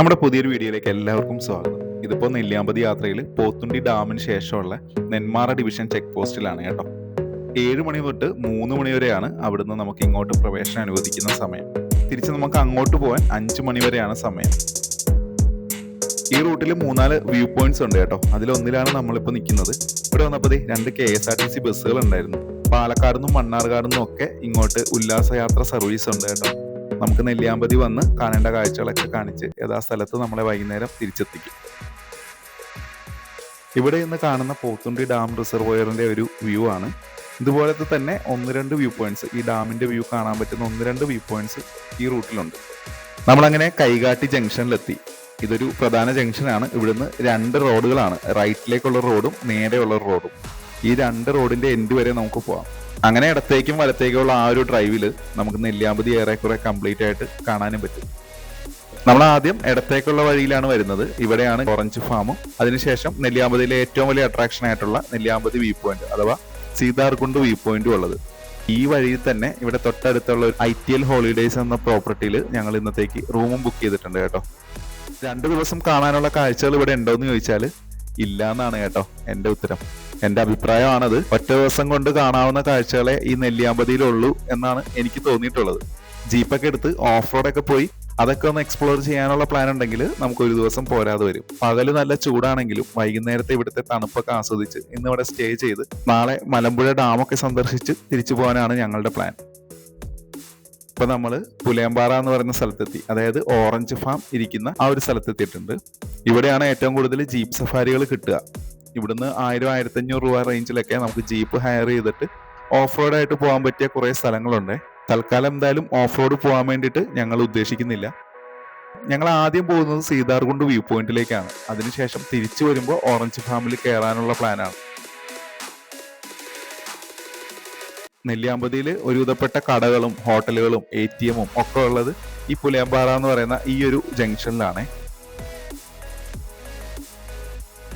നമ്മുടെ പുതിയൊരു വീഡിയോയിലേക്ക് എല്ലാവർക്കും സ്വാഗതം. ഇതിപ്പോൾ നെല്ലിയാമ്പതി യാത്രയിൽ പോത്തുണ്ടി ഡാമിന് ശേഷമുള്ള നെന്മാറ ഡിവിഷൻ ചെക്ക് പോസ്റ്റിലാണ് കേട്ടോ. ഏഴ് മണി തൊട്ട് മൂന്ന് മണി വരെയാണ് അവിടുന്ന് നമുക്ക് ഇങ്ങോട്ട് പ്രവേശനം അനുവദിക്കുന്ന സമയം. തിരിച്ച് നമുക്ക് അങ്ങോട്ട് പോകാൻ അഞ്ച് മണി വരെയാണ് സമയം. ഈ റൂട്ടിൽ മൂന്നാൽ വ്യൂ പോയിന്റ്സ് ഉണ്ട് കേട്ടോ. അതിലൊന്നിലാണ് നമ്മളിപ്പോൾ നിൽക്കുന്നത്. ഇവിടെ വന്നപ്പോൾ രണ്ട് K S R T C ബസ്സുകൾ ഉണ്ടായിരുന്നു. പാലക്കാട് നിന്നും മണ്ണാർക്കാട് നിന്നും ഒക്കെ ഇങ്ങോട്ട് ഉല്ലാസയാത്ര സർവീസ് ഉണ്ട് കേട്ടോ. നമുക്ക് നെല്ലിയാമ്പതി വന്ന് കാണേണ്ട കാഴ്ചകളൊക്കെ കാണിച്ച് യഥാ സ്ഥലത്ത് നമ്മളെ വൈകുന്നേരം തിരിച്ചെത്തിക്കും. ഇവിടെ ഇന്ന് കാണുന്ന പോത്തുണ്ടി ഡാം റിസർവോയറിന്റെ ഒരു വ്യൂ ആണ്. ഇതുപോലത്തെ തന്നെ ഒന്ന് രണ്ട് വ്യൂ പോയിന്റ്സ്. ഈ ഡാമിന്റെ വ്യൂ കാണാൻ പറ്റുന്ന ഒന്ന് രണ്ട് വ്യൂ പോയിന്റ്സ് ഈ റൂട്ടിലുണ്ട്. നമ്മളങ്ങനെ കൈകാട്ടി ജംഗ്ഷനിലെത്തി. ഇതൊരു പ്രധാന ജംഗ്ഷനാണ്. ഇവിടുന്ന് രണ്ട് റോഡുകളാണ്. റൈറ്റിലേക്കുള്ള റോഡും നേരെയുള്ള റോഡും. ഈ രണ്ട് റോഡിന്റെ എൻഡ് വരെ നമുക്ക് പോവാം. അങ്ങനെ ഇടത്തേക്കും വലത്തേക്കുമുള്ള ആ ഒരു ഡ്രൈവിൽ നമുക്ക് നെല്ലിയാമ്പതി ഏറെക്കുറെ കംപ്ലീറ്റ് ആയിട്ട് കാണാനും പറ്റും. നമ്മൾ ആദ്യം ഇടത്തേക്കുള്ള വഴിയിലാണ് വരുന്നത്. ഇവിടെയാണ് ഓറഞ്ച് ഫാമും അതിനുശേഷം നെല്ലിയാമ്പതിയിലെ ഏറ്റവും വലിയ അട്രാക്ഷൻ ആയിട്ടുള്ള നെല്ലിയാമ്പതി വ്യൂ പോയിന്റ് അഥവാ സീതാർകുണ്ട് വ്യൂ പോയിന്റും ഉള്ളത്. ഈ വഴിയിൽ തന്നെ ഇവിടെ തൊട്ടടുത്തുള്ള ഒരു ഐ ടി എൽ ഹോളിഡേയ്സ് എന്ന പ്രോപ്പർട്ടിയിൽ ഞങ്ങൾ ഇന്നത്തേക്ക് റൂമും ബുക്ക് ചെയ്തിട്ടുണ്ട് കേട്ടോ. രണ്ടു ദിവസം കാണാനുള്ള കാഴ്ചകൾ ഇവിടെ ഉണ്ടോ എന്ന് ചോദിച്ചാൽ ഇല്ല എന്നാണ് കേട്ടോ എന്റെ ഉത്തരം. എന്റെ അഭിപ്രായമാണത്. ഒറ്റ ദിവസം കൊണ്ട് കാണാവുന്ന കാഴ്ചകളെ ഈ നെല്ലിയാമ്പതിയിലുള്ളൂ എന്നാണ് എനിക്ക് തോന്നിയിട്ടുള്ളത്. ജീപ്പൊക്കെ എടുത്ത് ഓഫ് റോഡൊക്കെ പോയി അതൊക്കെ ഒന്ന് എക്സ്പ്ലോർ ചെയ്യാനുള്ള പ്ലാൻ ഉണ്ടെങ്കിൽ നമുക്ക് ഒരു ദിവസം പോരാതെ വരും. പകൽ നല്ല ചൂടാണെങ്കിലും വൈകുന്നേരത്തെ ഇവിടുത്തെ തണുപ്പൊക്കെ ആസ്വദിച്ച് ഇന്നിവിടെ സ്റ്റേ ചെയ്ത് നാളെ മലമ്പുഴ ഡാമൊക്കെ സന്ദർശിച്ച് തിരിച്ചു പോകാനാണ് ഞങ്ങളുടെ പ്ലാൻ ഇപ്പൊ നമ്മൾ പുലയമ്പാറ എന്ന് പറയുന്ന സ്ഥലത്തെത്തി. അതായത് ഓറഞ്ച് ഫാം ഇരിക്കുന്ന ആ ഒരു സ്ഥലത്തെത്തിയിട്ടുണ്ട്. ഇവിടെയാണ് ഏറ്റവും കൂടുതൽ ജീപ്പ് സഫാരികൾ കിട്ടുക. ഇവിടുന്ന് ആയിരം ആയിരത്തഞ്ഞൂറ് രൂപ റേഞ്ചിലൊക്കെ നമുക്ക് ജീപ്പ് ഹയർ ചെയ്തിട്ട് ഓഫ് റോഡ് ആയിട്ട് പോകാൻ പറ്റിയ കുറെ സ്ഥലങ്ങളുണ്ട്. തൽക്കാലം എന്തായാലും ഓഫ് റോഡ് പോകാൻ വേണ്ടിയിട്ട് ഞങ്ങൾ ഉദ്ദേശിക്കുന്നില്ല. ഞങ്ങൾ ആദ്യം പോകുന്നത് സീതാർകുണ്ട് വ്യൂ പോയിന്റിലേക്കാണ്. അതിനുശേഷം തിരിച്ചു വരുമ്പോൾ ഓറഞ്ച് ഫാമിൽ കയറാനുള്ള പ്ലാനാണ്. നെല്ലിയാമ്പതിയിൽ ഒരുവിധപ്പെട്ട കടകളും ഹോട്ടലുകളും എ ടി എമ്മും ഒക്കെ ഉള്ളത് ഈ പുലിയമ്പാറ എന്ന് പറയുന്ന ഈ ഒരു ജംഗ്ഷനിലാണ്.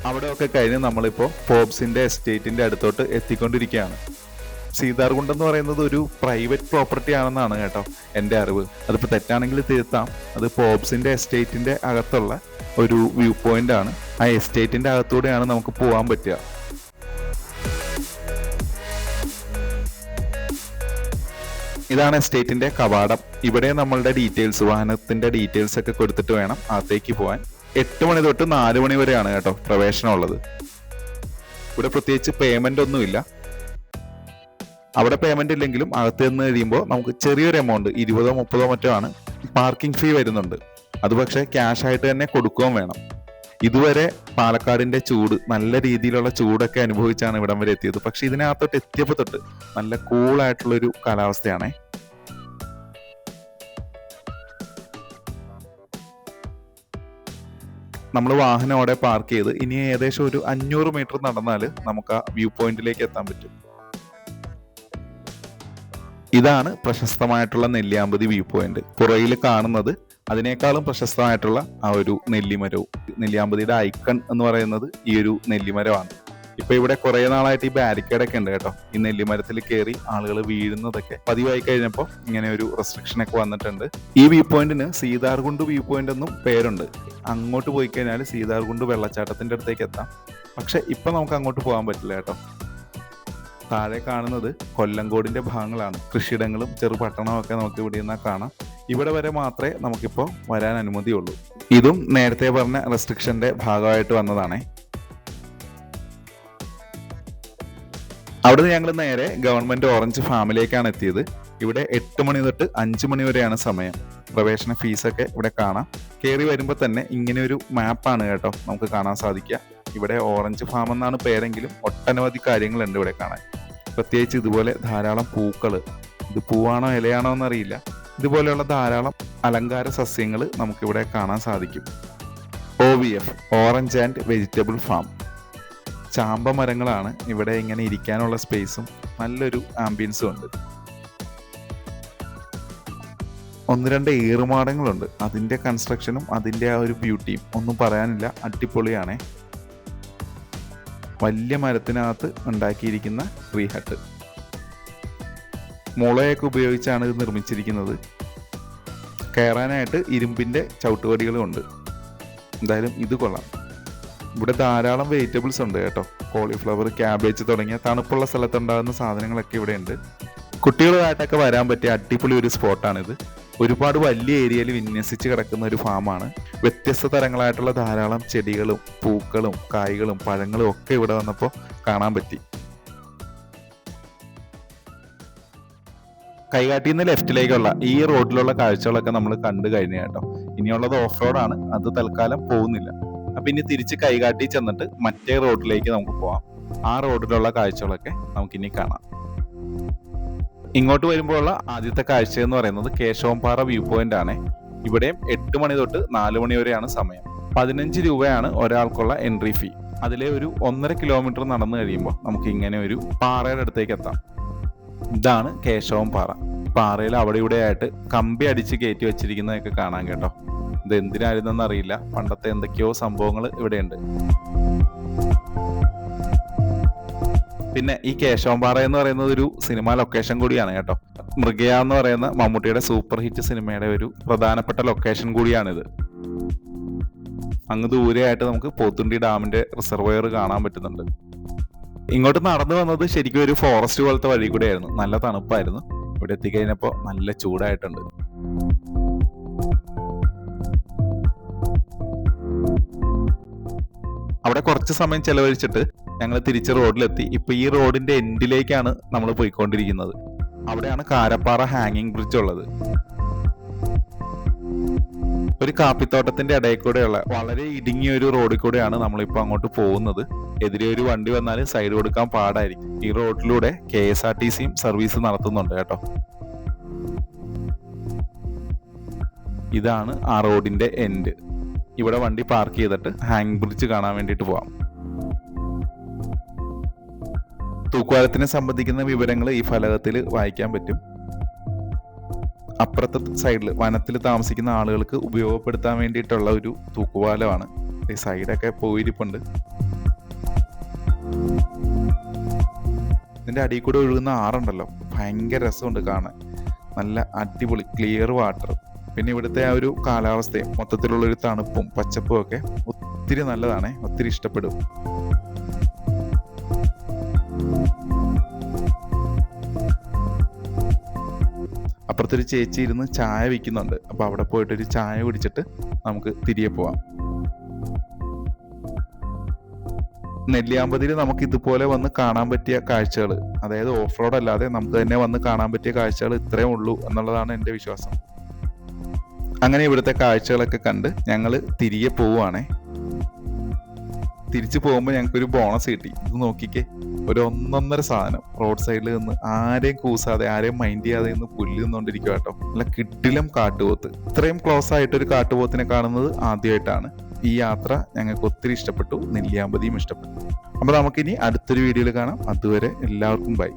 അവിടെ ഒക്കെ കഴിഞ്ഞ് നമ്മളിപ്പോൾ ഫോബ്സിന്റെ എസ്റ്റേറ്റിന്റെ അടുത്തോട്ട് എത്തിക്കൊണ്ടിരിക്കുകയാണ്. സീതാർകുണ്ട് എന്ന് പറയുന്നത് ഒരു പ്രൈവറ്റ് പ്രോപ്പർട്ടി ആണെന്നാണ് കേട്ടോ എന്റെ അറിവ്. അതിപ്പോൾ തെറ്റാണെങ്കിൽ തിരുത്താം. അത് പോബ്സിന്റെ എസ്റ്റേറ്റിന്റെ അകത്തുള്ള ഒരു വ്യൂ പോയിന്റ് ആണ്. ആ എസ്റ്റേറ്റിന്റെ അകത്തൂടെയാണ് നമുക്ക് പോകാൻ പറ്റുക. ഇതാണ് എസ്റ്റേറ്റിന്റെ കവാടം. ഇവിടെ നമ്മളുടെ ഡീറ്റെയിൽസ് വാഹനത്തിന്റെ ഡീറ്റെയിൽസ് ഒക്കെ കൊടുത്തിട്ട് വേണം അകത്തേക്ക് പോകാൻ എട്ട് മണി തൊട്ട് നാല് മണി വരെയാണ് കേട്ടോ പ്രവേശനം ഉള്ളത്. ഇവിടെ പ്രത്യേകിച്ച് പേയ്മെന്റ് ഒന്നുമില്ല അവിടെ പേയ്മെന്റ് ഇല്ലെങ്കിലും അകത്ത് നിന്ന് കഴിയുമ്പോൾ നമുക്ക് ചെറിയൊരു എമൗണ്ട് ഇരുപതോ മുപ്പതോ മറ്റോ ആണ് പാർക്കിംഗ് ഫീ വരുന്നുണ്ട്. അത് പക്ഷേ ക്യാഷ് ആയിട്ട് തന്നെ കൊടുക്കുകയും വേണം. ഇതുവരെ പാലക്കാടിന്റെ ചൂട് നല്ല രീതിയിലുള്ള ചൂടൊക്കെ അനുഭവിച്ചാണ് ഇവിടം വരെ എത്തിയത്. പക്ഷെ ഇതിനകത്തോട്ട് എത്തിയപ്പോൾ തൊട്ട് നല്ല കൂളായിട്ടുള്ള ഒരു കാലാവസ്ഥയാണേ. നമ്മൾ വാഹനം അവിടെ പാർക്ക് ചെയ്ത് ഇനി ഏകദേശം ഒരു അഞ്ഞൂറ് മീറ്റർ നടന്നാൽ നമുക്ക് ആ വ്യൂ പോയിന്റിലേക്ക് എത്താൻ പറ്റും. ഇതാണ് പ്രശസ്തമായിട്ടുള്ള നെല്ലിയാമ്പതി വ്യൂ പോയിന്റ് പുറയിൽ കാണുന്നത് അതിനേക്കാളും പ്രശസ്തമായിട്ടുള്ള ആ ഒരു നെല്ലിമരവും. നെല്ലിയാമ്പതിയുടെ ഐക്കൺ എന്ന് പറയുന്നത് ഈ ഒരു നെല്ലിമരമാണ്. ഇപ്പൊ ഇവിടെ കുറെ നാളായിട്ട് ഈ ബാരിക്കേഡ് ഒക്കെ ഉണ്ട് കേട്ടോ. ഈ നെല്ലിമരത്തിൽ കയറി ആളുകൾ വീഴുന്നതൊക്കെ പതിവായി കഴിഞ്ഞപ്പോൾ ഇങ്ങനെ ഒരു റെസ്ട്രിക്ഷൻ ഒക്കെ വന്നിട്ടുണ്ട്. ഈ വ്യൂ പോയിന്റിന് സീതാർകുണ്ട് വ്യൂ പോയിന്റ് എന്നും പേരുണ്ട്. അങ്ങോട്ട് പോയി കഴിഞ്ഞാൽ സീതാർകുണ്ട് വെള്ളച്ചാട്ടത്തിന്റെ അടുത്തേക്ക് എത്താം. പക്ഷെ ഇപ്പൊ നമുക്ക് അങ്ങോട്ട് പോകാൻ പറ്റില്ല കേട്ടോ. താഴെ കാണുന്നത് കൊല്ലങ്കോടിന്റെ ഭാഗങ്ങളാണ്. കൃഷിയിടങ്ങളും ചെറുപട്ടണവും ഒക്കെ നമുക്ക് ഇവിടെ നിന്ന് കാണാം. ഇവിടെ വരെ മാത്രമേ നമുക്കിപ്പോൾ വരാൻ അനുമതിയുള്ളൂ. ഇതും നേരത്തെ പറഞ്ഞ റെസ്ട്രിക്ഷന്റെ ഭാഗമായിട്ട് വന്നതാണേ. അവിടുന്ന് ഞങ്ങൾ നേരെ ഗവൺമെന്റ് ഓറഞ്ച് ഫാമിലേക്കാണ് എത്തിയത്. ഇവിടെ എട്ട് മണി തൊട്ട് അഞ്ച് മണി വരെയാണ് സമയം. പ്രവേശന ഫീസൊക്കെ ഇവിടെ കാണാം. കയറി വരുമ്പോൾ തന്നെ ഇങ്ങനെ ഒരു മാപ്പാണ് കേട്ടോ നമുക്ക് കാണാൻ സാധിക്കുക. ഇവിടെ ഓറഞ്ച് ഫാം എന്നാണ് പേരെങ്കിലും ഒട്ടനവധി കാര്യങ്ങളുണ്ട് ഇവിടെ കാണാൻ. പ്രത്യേകിച്ച് ഇതുപോലെ ധാരാളം പൂക്കൾ ഇത് പൂവാണോ ഇലയാണോ എന്നറിയില്ല. ഇതുപോലെയുള്ള ധാരാളം അലങ്കാര സസ്യങ്ങൾ നമുക്കിവിടെ കാണാൻ സാധിക്കും. O V F orange and vegetable farm ചാമ്പ മരങ്ങളാണ് ഇവിടെ ഇങ്ങനെ ഇരിക്കാനുള്ള സ്പേസും നല്ലൊരു ആംബിയൻസും ഉണ്ട്. ഒന്ന് രണ്ട് ഏറുമാടങ്ങളുണ്ട്. അതിന്റെ കൺസ്ട്രക്ഷനും അതിന്റെ ആ ഒരു ബ്യൂട്ടിയും ഒന്നും പറയാനില്ല. അടിപൊളിയാണേ. വലിയ മരത്തിനകത്ത് ഉണ്ടാക്കിയിരിക്കുന്ന ട്രീ ഹട്ട് മുളയൊക്കെ ഉപയോഗിച്ചാണ് ഇത് നിർമ്മിച്ചിരിക്കുന്നത്. കയറാനായിട്ട് ഇരുമ്പിന്റെ ചവിട്ടുപടികളും ഉണ്ട്. എന്തായാലും ഇത് കൊള്ളാം. ഇവിടെ ധാരാളം വെജിറ്റബിൾസ് ഉണ്ട് കേട്ടോ. കോളിഫ്ലവർ ക്യാബേജ് തുടങ്ങിയ തണുപ്പുള്ള സ്ഥലത്തുണ്ടാകുന്ന സാധനങ്ങളൊക്കെ ഇവിടെ ഉണ്ട്. കുട്ടികളുമായിട്ടൊക്കെ വരാൻ പറ്റിയ അടിപൊളി ഒരു സ്പോട്ടാണിത്. ഒരുപാട് വലിയ ഏരിയയിൽ വിന്യസിച്ച് കിടക്കുന്ന ഒരു ഫാമാണ്. വ്യത്യസ്ത തരങ്ങളായിട്ടുള്ള ധാരാളം ചെടികളും പൂക്കളും കായ്കളും പഴങ്ങളും ഒക്കെ ഇവിടെ വന്നപ്പോൾ കാണാൻ പറ്റി. കൈകാട്ടിൽ നിന്ന് ലെഫ്റ്റിലേക്കുള്ള ഈ റോഡിലുള്ള കാഴ്ചകളൊക്കെ നമ്മൾ കണ്ടു കഴിഞ്ഞു കേട്ടോ. ഇനിയുള്ളത് ഓഫ് റോഡാണ് അത് തൽക്കാലം പോകുന്നില്ല. അപ്പൊ ഇനി തിരിച്ച് കൈകാട്ടി ചെന്നിട്ട് മറ്റേ റോഡിലേക്ക് നമുക്ക് പോവാം. ആ റോഡിലുള്ള കാഴ്ചകളൊക്കെ നമുക്ക് ഇനി കാണാം. ഇങ്ങോട്ട് വരുമ്പോഴുള്ള ആദ്യത്തെ കാഴ്ച എന്ന് പറയുന്നത് കേശവംപാറ വ്യൂ പോയിന്റ് ആണ്. ഇവിടെയും എട്ട് മണി തൊട്ട് നാല് മണി വരെയാണ് സമയം. പതിനഞ്ച് രൂപയാണ് ഒരാൾക്കുള്ള എൻട്രി ഫീ അതിലെ ഒരു ഒന്നര കിലോമീറ്റർ നടന്നു കഴിയുമ്പോൾ നമുക്ക് ഇങ്ങനെ ഒരു പാറയുടെ അടുത്തേക്ക് എത്താം. ഇതാണ് കേശവം പാറ. പാറയിൽ അവിടെ ഇവിടെ ആയിട്ട് കമ്പി അടിച്ച് കയറ്റി വെച്ചിരിക്കുന്നതൊക്കെ കാണാൻ കേട്ടോ. ഇത് എന്തിനായിരുന്നെന്ന് അറിയില്ല. പണ്ടത്തെ എന്തൊക്കെയോ സംഭവങ്ങൾ ഇവിടെയുണ്ട്. പിന്നെ ഈ കേശവംപാറ എന്ന് പറയുന്നത് ഒരു സിനിമ ലൊക്കേഷൻ കൂടിയാണ് കേട്ടോ. മൃഗയ എന്ന് പറയുന്ന മമ്മൂട്ടിയുടെ സൂപ്പർ ഹിറ്റ് സിനിമയുടെ ഒരു പ്രധാനപ്പെട്ട ലൊക്കേഷൻ കൂടിയാണിത്. അങ്ങ് ദൂരെയായിട്ട് നമുക്ക് പോത്തുണ്ടി ഡാമിന്റെ റിസർവയർ കാണാൻ പറ്റുന്നുണ്ട്. ഇങ്ങോട്ട് നടന്നു വന്നത് ശരിക്കും ഒരു ഫോറസ്റ്റ് പോലത്തെ വഴി കൂടെ ആയിരുന്നു നല്ല തണുപ്പായിരുന്നു. ഇവിടെ എത്തിക്കഴിഞ്ഞപ്പോൾ നല്ല ചൂടായിട്ടുണ്ട്. അവിടെ കുറച്ച് സമയം ചെലവഴിച്ചിട്ട് ഞങ്ങൾ തിരിച്ച് റോഡിലെത്തി. ഇപ്പൊ ഈ റോഡിന്റെ എൻഡിലേക്കാണ് നമ്മൾ പോയിക്കൊണ്ടിരിക്കുന്നത്. അവിടെയാണ് കാരപ്പാറ ഹാങ്ങിങ് ബ്രിഡ്ജ് ഉള്ളത്. ഒരു കാപ്പിത്തോട്ടത്തിന്റെ ഇടയിൽ കൂടെയുള്ള വളരെ ഇടുങ്ങിയ ഒരു റോഡിൽ കൂടെയാണ് നമ്മളിപ്പോ അങ്ങോട്ട് പോകുന്നത്. എതിരെ ഒരു വണ്ടി വന്നാൽ സൈഡ് കൊടുക്കാൻ പാടായിരിക്കും. ഈ റോഡിലൂടെ കെ എസ് ആർ ടി സിയും സർവീസ് നടത്തുന്നുണ്ട് കേട്ടോ. ഇതാണ് ആ റോഡിന്റെ എൻഡ് ഇവിടെ വണ്ടി പാർക്ക് ചെയ്തിട്ട് ഹാങ് ബ്രിഡ്ജ് കാണാൻ വേണ്ടിയിട്ട് പോവാം. തൂക്കുവാലത്തിനെ സംബന്ധിക്കുന്ന വിവരങ്ങൾ ഈ ഫലകത്തിൽ വായിക്കാൻ പറ്റും. അപ്പുറത്തെ സൈഡിൽ വനത്തിൽ താമസിക്കുന്ന ആളുകൾക്ക് ഉപയോഗപ്പെടുത്താൻ വേണ്ടിയിട്ടുള്ള ഒരു തൂക്കുപാലമാണ്. ഈ സൈഡൊക്കെ പോയിരിപ്പുണ്ട്. ഇതിന്റെ അടിയിൽ കൂടെ ഒഴുകുന്ന ആറുണ്ടല്ലോ. ഭയങ്കര രസമുണ്ട് കാണാൻ. നല്ല അടിപൊളി ക്ലിയർ വാട്ടർ പിന്നെ ഇവിടുത്തെ ആ ഒരു കാലാവസ്ഥയും മൊത്തത്തിലുള്ള ഒരു തണുപ്പും പച്ചപ്പും ഒക്കെ ഒത്തിരി നല്ലതാണ്. ഒത്തിരി ഇഷ്ടപ്പെടും. അപ്പുറത്തൊരു ചേച്ചി ഇരുന്ന് ചായ വിൽക്കുന്നുണ്ട് അപ്പൊ അവിടെ പോയിട്ട് ഒരു ചായ കുടിച്ചിട്ട് നമുക്ക് തിരികെ പോവാം. നെല്ലിയാമ്പതിയിൽ നമുക്ക് ഇതുപോലെ വന്ന് കാണാൻ പറ്റിയ കാഴ്ചകൾ അതായത് ഓഫ് റോഡ് അല്ലാതെ നമുക്ക് തന്നെ വന്ന് കാണാൻ പറ്റിയ കാഴ്ചകൾ ഇത്രയും ഉള്ളൂ എന്നുള്ളതാണ് എന്റെ വിശ്വാസം. അങ്ങനെ ഇവിടുത്തെ കാഴ്ചകളൊക്കെ കണ്ട് ഞങ്ങൾ തിരികെ പോവുകയാണേ തിരിച്ചു പോകുമ്പോൾ ഞങ്ങൾക്കൊരു ബോണസ് കിട്ടി. ഇത് നോക്കിക്കേ. ഒരു ഒന്നൊന്നര സാധനം. റോഡ് സൈഡിൽ നിന്ന് ആരെയും കൂസാതെ ആരെയും മൈൻഡ് ചെയ്യാതെ നിന്ന് പുല്ല് നിന്നുകൊണ്ടിരിക്കുക കേട്ടോ. നല്ല കിട്ടിലും കാട്ടുപോത്ത്. ഇത്രയും ക്ലോസ് ആയിട്ട് ഒരു കാട്ടുപോത്തിനെ കാണുന്നത് ആദ്യമായിട്ടാണ്. ഈ യാത്ര ഞങ്ങൾക്ക് ഒത്തിരി ഇഷ്ടപ്പെട്ടു. നെല്ലിയാമ്പതിയും ഇഷ്ടപ്പെട്ടു. അപ്പൊ നമുക്കിനി അടുത്തൊരു വീഡിയോയിൽ കാണാം. അതുവരെ എല്ലാവർക്കും ബൈ